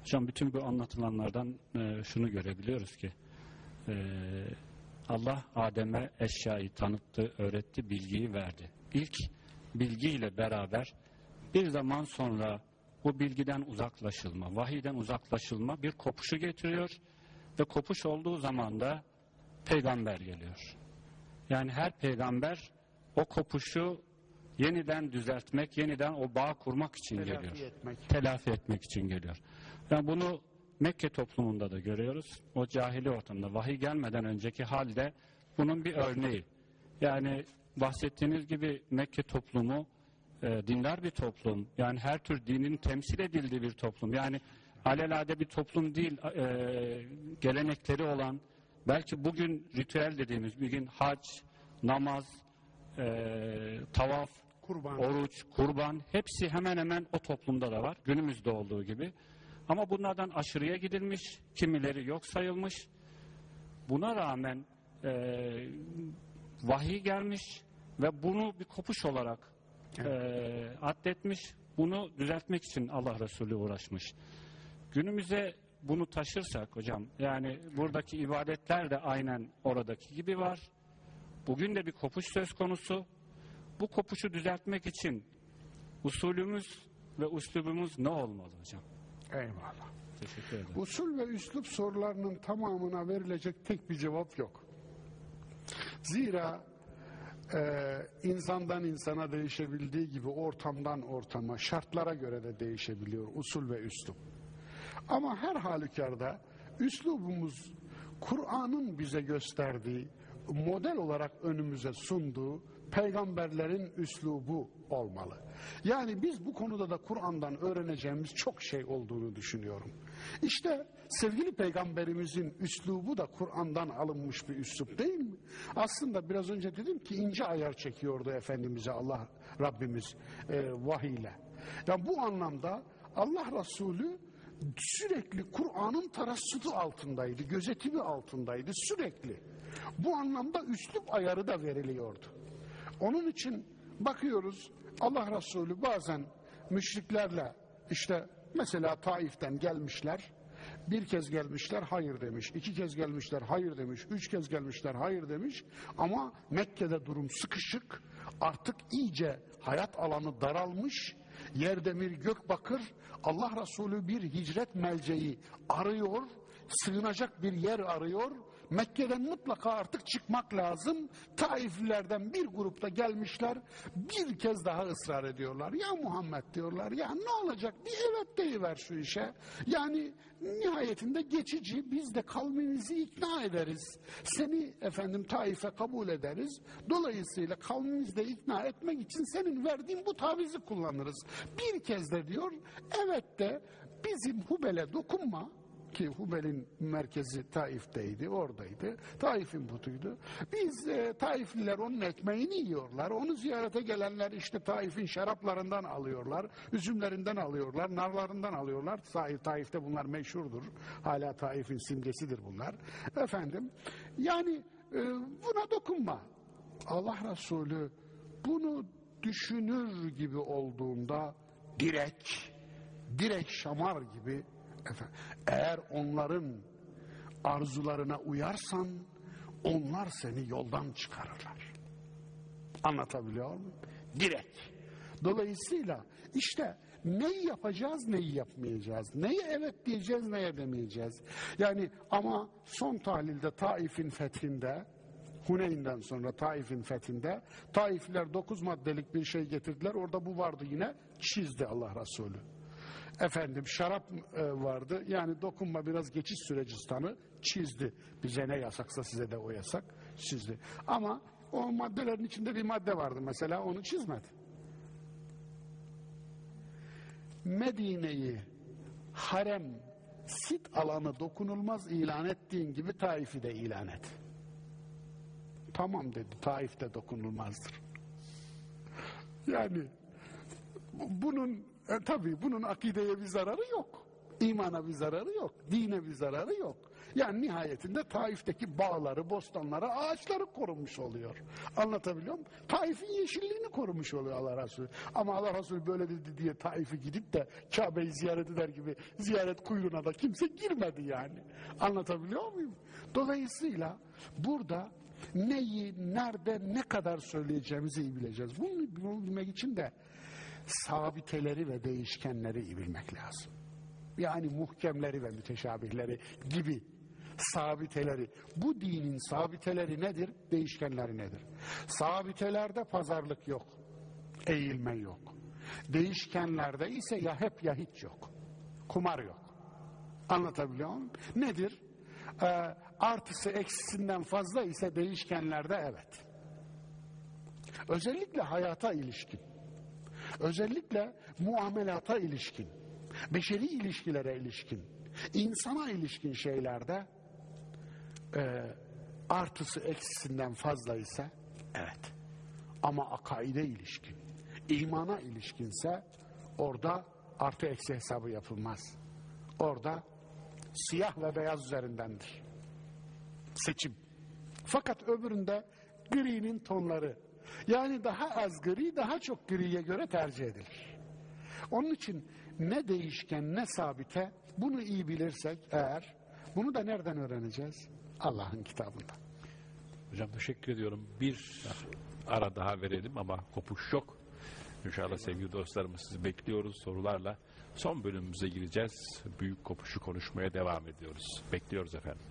Hocam bütün bu anlatılanlardan e, şunu görebiliyoruz ki e, Allah Adem'e eşyayı tanıttı, öğretti, bilgiyi verdi. İlk bilgiyle beraber bir zaman sonra bu bilgiden uzaklaşılma, vahiyden uzaklaşılma bir kopuşu getiriyor ve kopuş olduğu zaman da peygamber geliyor. Yani her peygamber o kopuşu yeniden düzeltmek, yeniden o bağ kurmak için Telafi geliyor. etmek. Telafi etmek için geliyor. Yani bunu Mekke toplumunda da görüyoruz. O cahili ortamda vahiy gelmeden önceki halde bunun bir örneği. Yani bahsettiğiniz gibi Mekke toplumu e, dindar bir toplum. Yani her tür dinin temsil edildiği bir toplum. Yani alelade bir toplum değil, e, gelenekleri olan, belki bugün ritüel dediğimiz bir gün hac, namaz, e, tavaf, Kurban. oruç, kurban hepsi hemen hemen o toplumda da var. Günümüzde olduğu gibi. Ama bunlardan aşırıya gidilmiş, kimileri yok sayılmış. Buna rağmen e, vahiy gelmiş ve bunu bir kopuş olarak e, addetmiş. Bunu düzeltmek için Allah Resulü uğraşmış. Günümüze bunu taşırsak hocam, yani buradaki ibadetler de aynen oradaki gibi var. Bugün de bir kopuş söz konusu. Bu kopuşu düzeltmek için usulümüz ve üslubumuz ne olmalı hocam? Eyvallah. Teşekkür ederim. Usul ve üslup sorularının tamamına verilecek tek bir cevap yok. Zira e, insandan insana değişebildiği gibi ortamdan ortama, şartlara göre de değişebiliyor usul ve üslup. Ama her halükarda üslubumuz Kur'an'ın bize gösterdiği, model olarak önümüze sunduğu peygamberlerin üslubu olmalı. Yani biz bu konuda da Kur'an'dan öğreneceğimiz çok şey olduğunu düşünüyorum. İşte sevgili peygamberimizin üslubu da Kur'an'dan alınmış bir üslup değil mi? Aslında biraz önce dedim ki ince ayar çekiyordu Efendimiz'e Allah Rabbimiz e, vahiyle. Yani bu anlamda Allah Resulü sürekli Kur'an'ın tarassudu altındaydı, gözetimi altındaydı sürekli. Bu anlamda üslup ayarı da veriliyordu. Onun için bakıyoruz Allah Resulü bazen müşriklerle işte mesela Taif'ten gelmişler. Bir kez gelmişler hayır demiş. iki kez gelmişler hayır demiş. Üç kez gelmişler hayır demiş. Ama Mekke'de durum sıkışık. Artık iyice hayat alanı daralmış. Yer demir gök bakır. Allah Resulü bir hicret melceği arıyor. Sığınacak bir yer arıyor. Mekke'den mutlaka artık çıkmak lazım. Taiflilerden bir grupta gelmişler. Bir kez daha ısrar ediyorlar. Ya Muhammed diyorlar. Ya ne olacak? Bir evet deyiver şu işe. Yani nihayetinde geçici biz de kavmimizi ikna ederiz. Seni efendim Taif'e kabul ederiz. Dolayısıyla kavmimizi de ikna etmek için senin verdiğin bu tavizi kullanırız. Bir kez de diyor evet de bizim Hubel'e dokunma ki Hubel'in merkezi Taif'teydi, oradaydı. Taif'in butuydu. Biz e, Taifliler onun ekmeğini yiyorlar. Onu ziyarete gelenler işte Taif'in şaraplarından alıyorlar, üzümlerinden alıyorlar, narlarından alıyorlar. Taif'te bunlar meşhurdur. Hala Taif'in simgesidir bunlar. Efendim, yani e, buna dokunma. Allah Resulü bunu düşünür gibi olduğunda direkt, direkt şamar gibi eğer onların arzularına uyarsan onlar seni yoldan çıkarırlar. Anlatabiliyor muyum? Direkt. Dolayısıyla işte neyi yapacağız neyi yapmayacağız. Neyi evet diyeceğiz neye demeyeceğiz. Yani ama son tahlilde Taif'in fethinde Huneyn'den sonra Taif'in fethinde Taifliler dokuz maddelik bir şey getirdiler. Orada bu vardı yine çizdi Allah Resulü. Efendim şarap e, vardı. Yani dokunma biraz geçiş süreci stanı çizdi. Bize ne yasaksa size de o yasak çizdi. Ama o maddelerin içinde bir madde vardı mesela onu çizmedi. Medine'yi harem sit alanı dokunulmaz ilan ettiğin gibi Taif'i de ilan et. Tamam dedi. Taif'te dokunulmazdır. Yani bunun e, tabii bunun akideye bir zararı yok. İmana bir zararı yok. Dine bir zararı yok. Yani nihayetinde Taif'teki bağları, bostanları, ağaçları korunmuş oluyor. Anlatabiliyor muyum? Taif'in yeşilliğini korumuş oluyor Allah Resulü. Ama Allah Resulü böyle dedi diye Taif'e gidip de Kabe'yi ziyaret eder gibi ziyaret kuyruğuna da kimse girmedi yani. Anlatabiliyor muyum? Dolayısıyla burada neyi, nerede, ne kadar söyleyeceğimizi iyi bileceğiz. Bunu bilmek için de sabiteleri ve değişkenleri iyi bilmek lazım. Yani muhkemleri ve müteşabihleri gibi sabiteleri. Bu dinin sabiteleri nedir? Değişkenleri nedir? Sabitelerde pazarlık yok. Eğilme yok. Değişkenlerde ise ya hep ya hiç yok. Kumar yok. Anlatabiliyor muyum? Nedir? Ee, artısı eksisinden fazla ise değişkenlerde evet. Özellikle hayata ilişkin. Özellikle muamelata ilişkin. Beşeri ilişkilere ilişkin. insana ilişkin şeylerde e, artısı eksisinden fazla ise evet. Ama akaide ilişkin, imana ilişkinse orada artı eksi hesabı yapılmaz. Orada siyah ve beyaz üzerindendir. Seçim. Fakat öbüründe gri'nin tonları. Yani daha az gri, daha çok griye göre tercih edilir. Onun için ne değişken ne sabite bunu iyi bilirsek eğer bunu da nereden öğreneceğiz? Allah'ın kitabında. Hocam teşekkür ediyorum. Bir ara daha verelim ama kopuş yok. İnşallah sevgili dostlarımız sizi bekliyoruz sorularla. Son bölümümüze gireceğiz. Büyük kopuşu konuşmaya devam ediyoruz. Bekliyoruz efendim.